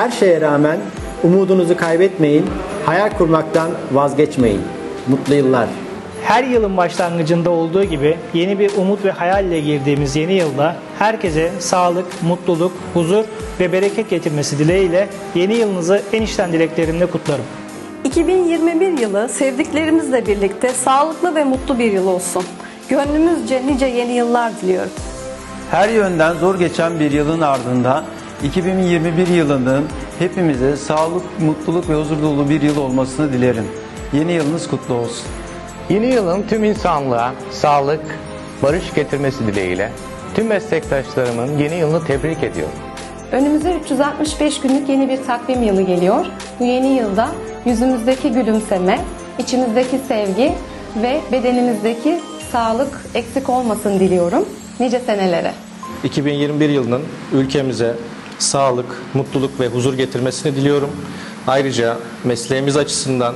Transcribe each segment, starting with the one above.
Her şeye rağmen umudunuzu kaybetmeyin, hayal kurmaktan vazgeçmeyin. Mutlu yıllar. Her yılın başlangıcında olduğu gibi yeni bir umut ve hayalle girdiğimiz yeni yılda herkese sağlık, mutluluk, huzur ve bereket getirmesi dileğiyle yeni yılınızı en içten dileklerimle kutlarım. 2021 yılı sevdiklerimizle birlikte sağlıklı ve mutlu bir yıl olsun. Gönlümüzce nice yeni yıllar diliyorum. Her yönden zor geçen bir yılın ardında 2021 yılının hepimize sağlık, mutluluk ve huzur dolu bir yıl olmasını dilerim. Yeni yılınız kutlu olsun. Yeni yılın tüm insanlığa sağlık, barış getirmesi dileğiyle tüm meslektaşlarımın yeni yılını tebrik ediyorum. Önümüze 365 günlük yeni bir takvim yılı geliyor. Bu yeni yılda yüzümüzdeki gülümseme, içimizdeki sevgi ve bedenimizdeki sağlık eksik olmasın diliyorum. Nice senelere. 2021 yılının ülkemize sağlık, mutluluk ve huzur getirmesini diliyorum. Ayrıca mesleğimiz açısından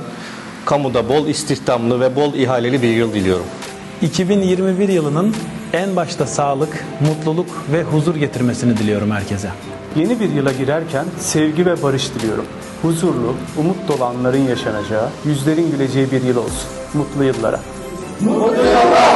kamuda bol istihdamlı ve bol ihaleli bir yıl diliyorum. 2021 yılının en başta sağlık, mutluluk ve huzur getirmesini diliyorum herkese. Yeni bir yıla girerken sevgi ve barış diliyorum. Huzurlu, umut dolu anların yaşanacağı, yüzlerin güleceği bir yıl olsun. Mutlu yıllara. Mutlu yıllar.